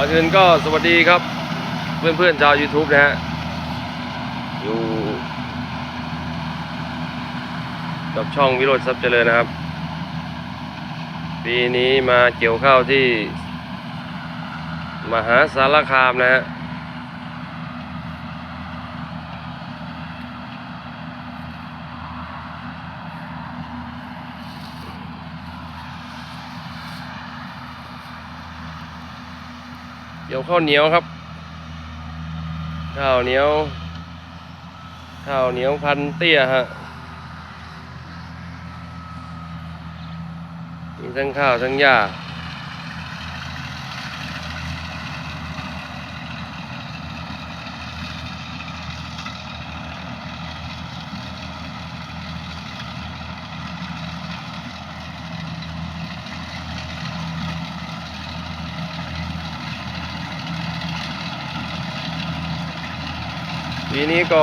อนอื่นก็สวัสดีครับ เพื่อนเพื่อนๆชาว YouTube นะฮะ อยู่กับช่องวิโรจน์ทรัพย์เจริญนะครับ ปีนี้มาเกี่ยวข้าวที่ มหาสารคามนะฮะ เดี๋ยวข้าวเหนียวครับ ข้าวเหนียว ข้าวเหนียวพันเตี้ยฮะมีทั้งข้าวทั้งหญ้า ปีนี้ก็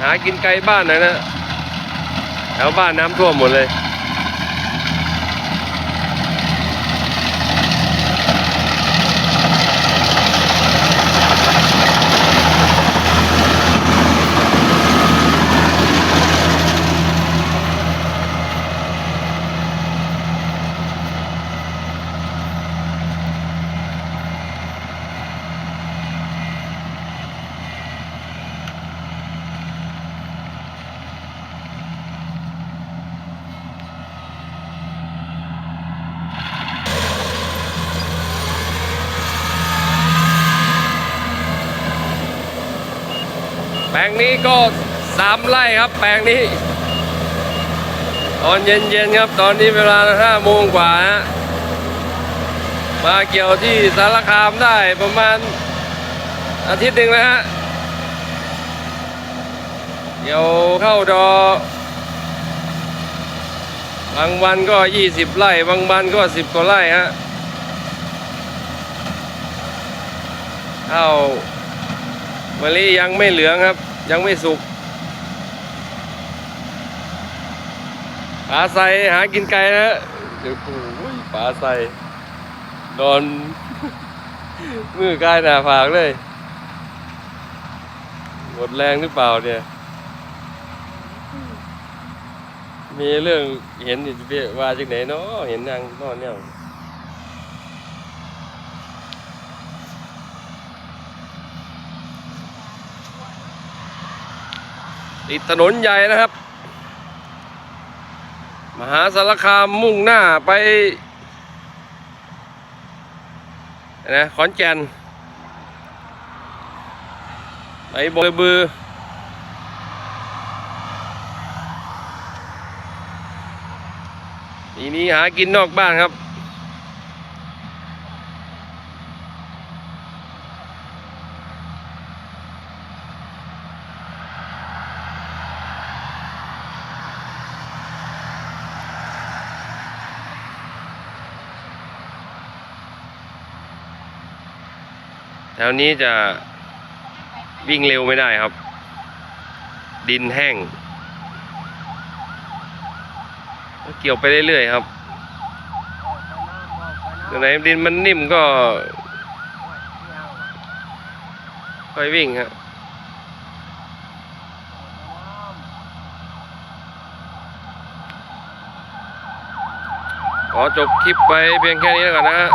หากินไกลบ้านหน่อยนะแถวบ้านน้ำท่วมหมดเลย ลงนี้ก็สามไร่ครับ แปลงนี้ ตอนเย็นๆครับ ตอนนี้เวลาห้าโมงกว่าฮะมาเกี่ยวที่สารคามได้ประมาณอาทิตย์หนึ่งแล้วฮะเกี่ยวเข้าดอบางวันก็ยี่สิบไร่บางวันก็สิบกว่าไร่ฮะเข้ามะลิยังไม่เหลืองครับ ยังไม่สุกปลาใสหากินไกลนะเดี๋ยวโอ้ยปลาใสนอนมือกายหนาผากเลยหมดแรงหรือเปล่าเนี่ย มีเรื่องเห็นอยู่เลียว่าจากไหนเนาะเห็นนางนอนเนี่ย ติดถนนใหญ่นะครับ มหาสารคามมุ่งหน้าไปนะขอนแก่นไปบอยบือปีนี้หากินนอกบ้านครับ แถวนี้จะวิ่งเร็วไม่ได้ครับ ดินแห้ง เกี่ยวไปเรื่อยๆครับตรงไหนดินมันนิ่มก็ค่อยวิ่งครับขอจบคลิปไปเพียงแค่นี้แล้วกันนะฮะ